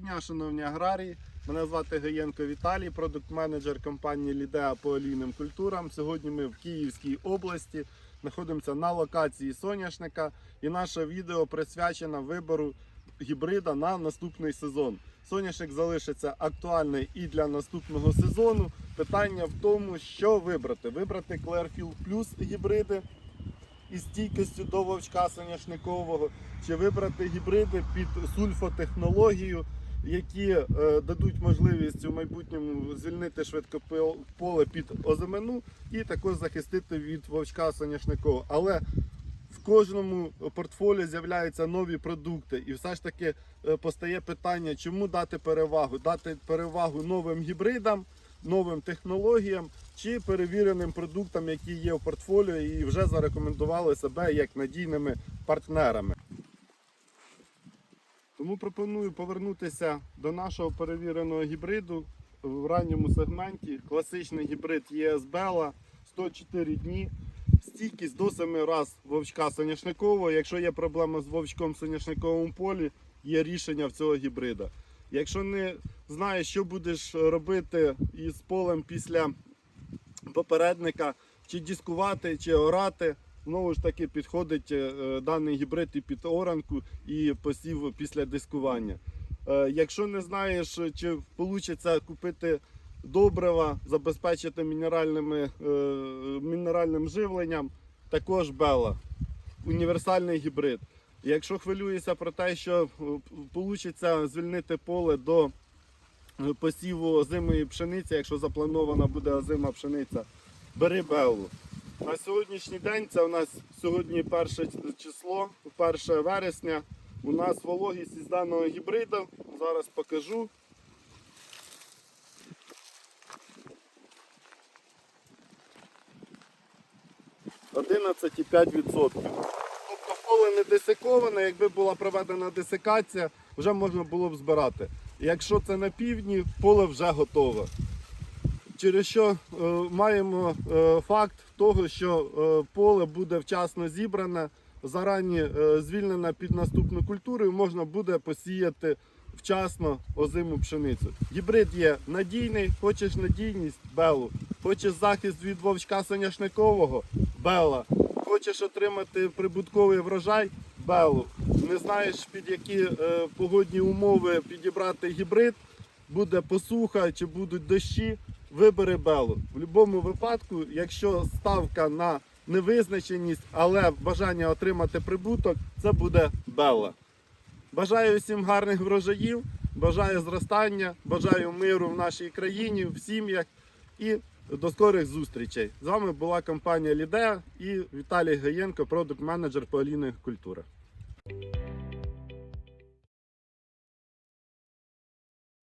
дня, шановні аграрії. Мене звати Гаєнко Віталій, продукт-менеджер компанії Лідеа по олійним культурам. Сьогодні ми в Київській області знаходимося на локації соняшника, і наше відео присвячено вибору гібрида на наступний сезон. Соняшник залишиться актуальний і для наступного сезону. Питання в тому, що вибрати: вибрати Clearfield Plus гібриди із стійкістю до вовчка соняшникового, чи вибрати гібриди під сульфотехнологію, які е, дадуть можливість у майбутньому звільнити швидко поле під озимину і також захистити від вовчка соняшникового. Але в кожному портфоліо з'являються нові продукти, і все ж таки е, постає питання, чому дати перевагу? Дати перевагу новим гібридам, новим технологіям чи перевіреним продуктам, які є в портфоліо і вже зарекомендували себе як надійними партнерами. Тому пропоную повернутися до нашого перевіреного гібриду в ранньому сегменті. Класичний гібрид ЄС Бела 104 дні. Стійкість до 7 раз вовчка соняшникового. Якщо є проблема з вовчком в соняшниковому полі, є рішення в цього гібрида. Якщо не знаєш, що будеш робити із полем після попередника, чи дискувати, чи орати, знову ж таки підходить е, даний гібрид і під оранку, і посів після дискування. Е, Якщо не знаєш, чи вийде купити добрива, забезпечити мінеральними, е, мінеральним живленням, також бела, універсальний гібрид. Якщо хвилюєшся про те, що вийде звільнити поле до е, посіву озимої пшениці, якщо запланована буде озима пшениця, бери белу. На сьогоднішній день це у нас сьогодні перше число, 1 вересня. У нас вологість із даного гібриду. Зараз покажу. відсотків. Тобто поле не десиковане, якби була проведена десикація, вже можна було б збирати. Якщо це на півдні, поле вже готове. Через що е, маємо е, факт того, що е, поле буде вчасно зібране, зарані е, звільнене під наступну культуру і можна буде посіяти вчасно озиму пшеницю. Гібрид є надійний, хочеш надійність белу, хочеш захист від вовчка соняшникового бела, хочеш отримати прибутковий врожай белу. Не знаєш під які е, погодні умови підібрати гібрид, буде посуха чи будуть дощі, вибери белу. В будь-якому випадку, якщо ставка на невизначеність, але бажання отримати прибуток, це буде бела. Бажаю всім гарних врожаїв, бажаю зростання, бажаю миру в нашій країні, в сім'ях і до скорих зустрічей. З вами була компанія Лідеа і Віталій Гаєнко, продукт-менеджер по олійних культурах.